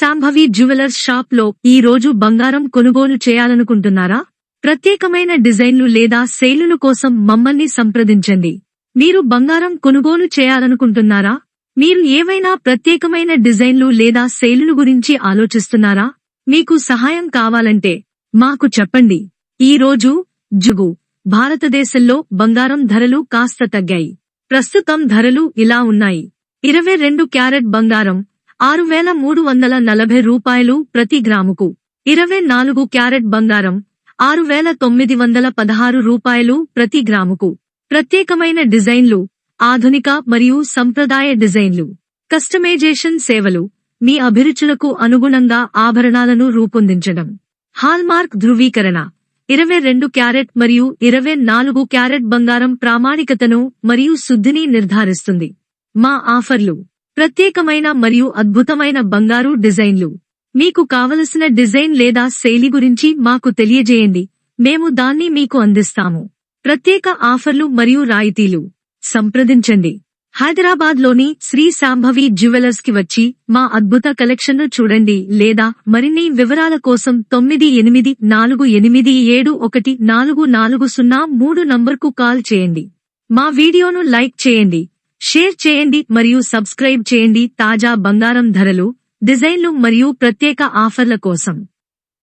Shambhavi jewellers షాప్లో ఈ రోజు బంగారం కొనుగోలు చేయాలనుకుంటున్నారా? ప్రత్యేకమైన డిజైన్లు లేదా సేలుల కోసం మమ్మల్ని సంప్రదించండి. మీరు బంగారం కొనుగోలు చేయాలనుకుంటున్నారా? మీరు ఏవైనా ప్రత్యేకమైన డిజైన్లు లేదా సేలుల గురించి ఆలోచిస్తున్నారా? మీకు సహాయం కావాలంటే మాకు చెప్పండి. ఈ రోజు జుగు భారతదేశంలో బంగారం ధరలు కాస్త తగ్గాయి. ప్రస్తుతం ధరలు ఇలా ఉన్నాయి. ఇరవై రెండు క్యారెట్ బంగారం ఆరు వేల మూడు వందల నలభై రూపాయలు ప్రతి గ్రాముకు. ఇరవై నాలుగు క్యారెట్ బంగారం ఆరు వేల తొమ్మిది వందల పదహారు రూపాయలు ప్రతి గ్రాముకు. ప్రత్యేకమైన డిజైన్లు ఆధునిక మరియు సంప్రదాయ డిజైన్లు. కస్టమైజేషన్ సేవలు మీ అభిరుచులకు అనుగుణంగా ఆభరణాలను రూపొందించడం. హాల్మార్క్ ధృవీకరణ ఇరవై రెండు క్యారెట్ మరియు ఇరవై నాలుగు క్యారెట్ బంగారం ప్రామాణికతను మరియు శుద్ధిని నిర్ధారిస్తుంది. మా ఆఫర్లు ప్రత్యేకమైన మరియు అద్భుతమైన బంగారు డిజైన్లు. మీకు కావలసిన డిజైన్ లేదా శైలి గురించి మాకు తెలియజేయండి. మేము దాన్ని మీకు అందిస్తాము. ప్రత్యేక ఆఫర్లు మరియు రాయితీలు. సంప్రదించండి. హైదరాబాద్లోని శ్రీ శాంభవి జ్యువెలర్స్కి వచ్చి మా అద్భుత కలెక్షన్ను చూడండి లేదా మరిన్ని వివరాల కోసం తొమ్మిది ఎనిమిది నాలుగు ఎనిమిది ఏడు ఒకటి నాలుగు నాలుగు సున్నా మూడు నంబర్కు కాల్ చేయండి. మా వీడియోను లైక్ చేయండి. షేర్ చేయండి మరియు సబ్స్క్రైబ్ చేయండి తాజా బంగారం ధరలు డిజైన్లు మరియు ప్రత్యేక ఆఫర్ల కోసం.